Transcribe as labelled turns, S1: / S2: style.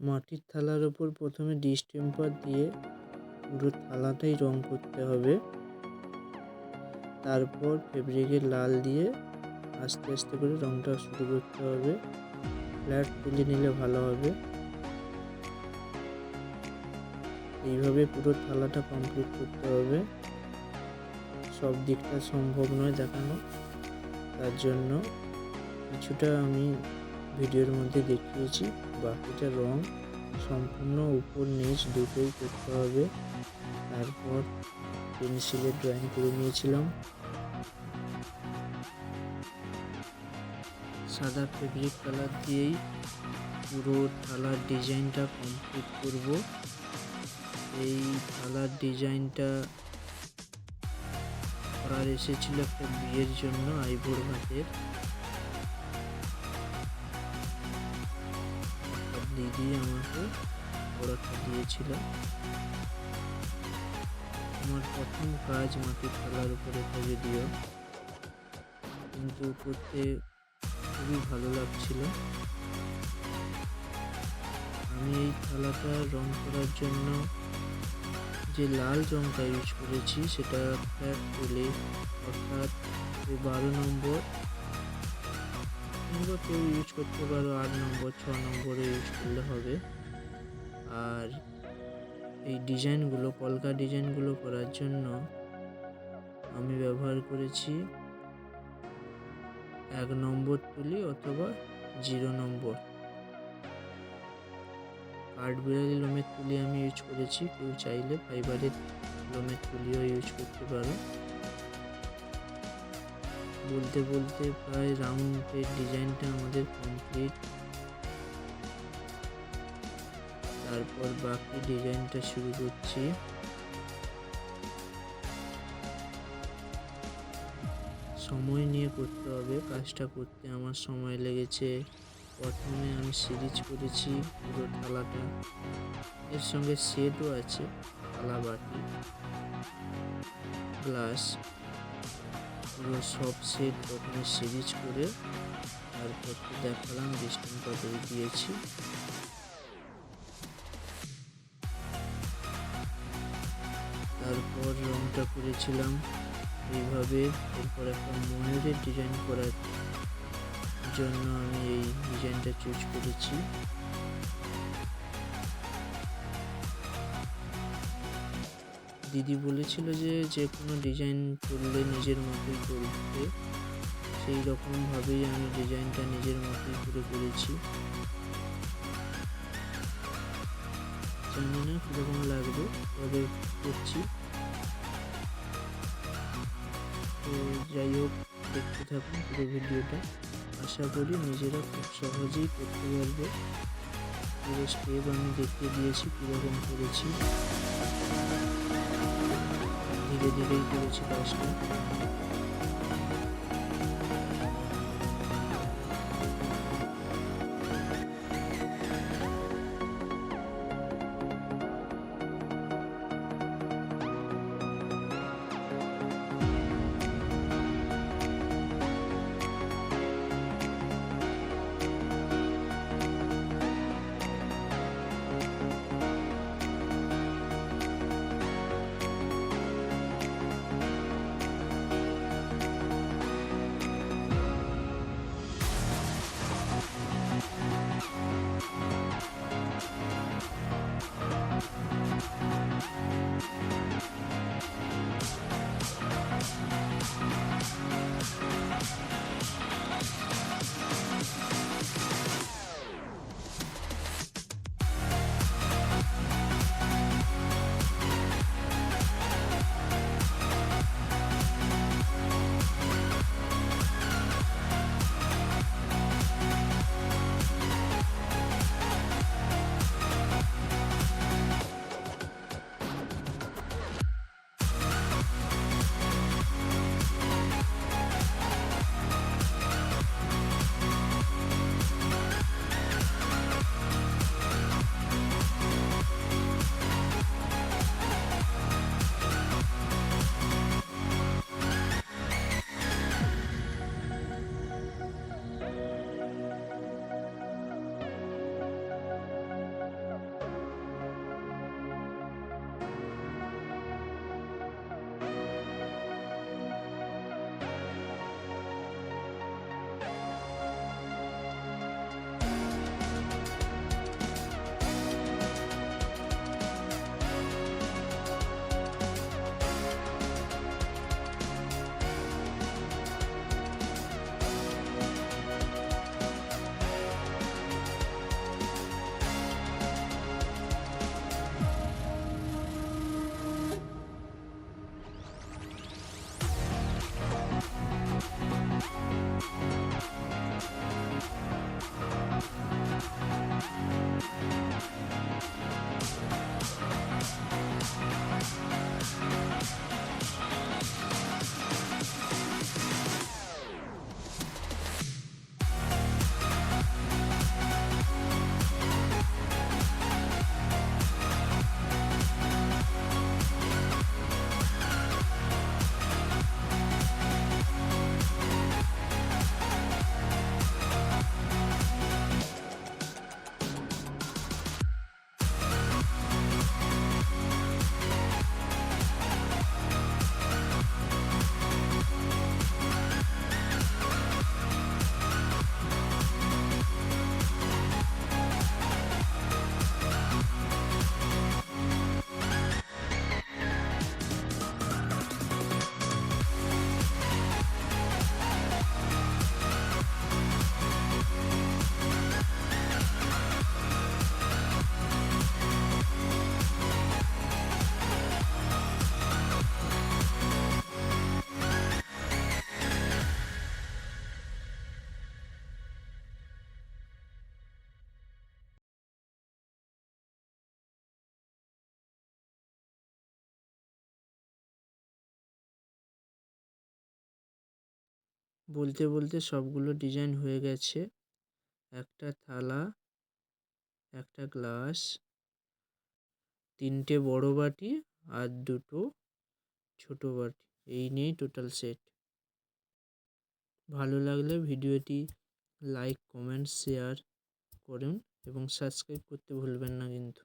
S1: মাটির থালার ওপর প্রথমে ডিস্টেম্পার দিয়ে পুরো থালাটাই রং করতে হবে। তারপর ফেব্রিকের লাল দিয়ে আস্তে আস্তে করে রংটা শুরু করতে হবে। ফ্ল্যাট তুলে নিলে ভালো হবে। এইভাবে পুরো থালাটা কমপ্লিট করতে হবে। সব দিকটা সম্ভব নয় দেখানো। তার জন্য কিছুটা আমি ভিডিওর মধ্যে দেখিয়েছি। বাকিটা রং সম্পূর্ণ উপর নিচ দুটোই করতে হবে। তারপর পেন্সিলের ড্রয়িং করে নিয়েছিলাম। সাদা ফেব্রিক কালার দিয়েই পুরো থালার ডিজাইনটা কমপ্লিট করব। এই থালার ডিজাইনটা করার এসেছিল একটা বিয়ের জন্য আইভোর ভাতের দিদি আমাকে পড়াটা দিয়েছিল। আমার প্রথম কাজ মাটির থালার উপরে থাকে দিও। কিন্তু করতে খুবই ভালো লাগছিল। আমি এই থালাটা রং করার জন্য যে লাল রংটা ইউজ করেছি সেটা ফ্ল্যাট তুলে অর্থাৎ বারো নম্বর। কিংবা কেউ ইউজ করতে পারো আট নম্বর, ছ নম্বরে ইউজ করলে হবে। আর এই ডিজাইনগুলো, কলকা ডিজাইনগুলো করার জন্য আমি ব্যবহার করেছি এক নম্বর তুলি অথবা জিরো নম্বর। কাঠবিড়ালি লোমের তুলি আমি ইউজ করেছি। কেউ চাইলে ফাইবারের লোমের তুলিও ইউজ করতে পারো। বলতে বলতে প্রায় রাউন্ডের ডিজাইনটা আমাদের কমপ্লিট তারপর বাকি ডিজাইনটা শুরু করছি। সময় নিয়ে করতে হবে। কাজটা করতে আমার সময় লেগেছে। প্রথমে আমি সিরিজ করেছি পুরো থালাটা এর সঙ্গে সেটও আছে, থালা বাটি গ্লাস পুরো সব সেট প্রথমে সিরিজ করে তারপর দেখালাম ডিস্টেন্স কতই দিয়েছি। তারপর রংটা করেছিলাম এইভাবে, এরপর একটা ময়ূরের ডিজাইন করার জন্য আমি এই ডিজাইনটা চুজ করেছি। দিদি বলেছিল যে যে কোনো ডিজাইন করলে নিজের মতোই করতে। সেই রকমভাবেই আমি ডিজাইনটা নিজের মতোই করে করেছি। জানি না কীরকম লাগবে, তবে করছি। তো যাই হোক, দেখতে থাকুন পুরো ভিডিওটা। আশা করি নিজেরা খুব সহজেই করতে পারবে। পুরো স্টেপ আমি দেখিয়ে দিয়েছি, কীরকম করেছি। ধীরে ধীরেই করেছি কাজটা। বলতে বলতে সবগুলো ডিজাইন হয়ে গেছে। একটা থালা, একটা গ্লাস তিনটে বড় বাটি আর দুটো ছোট বাটি। এই নিয়েই টোটাল সেট ভালো লাগলে ভিডিওটি লাইক কমেন্ট শেয়ার করুন এবং সাবস্ক্রাইব করতে ভুলবেন না কিন্তু।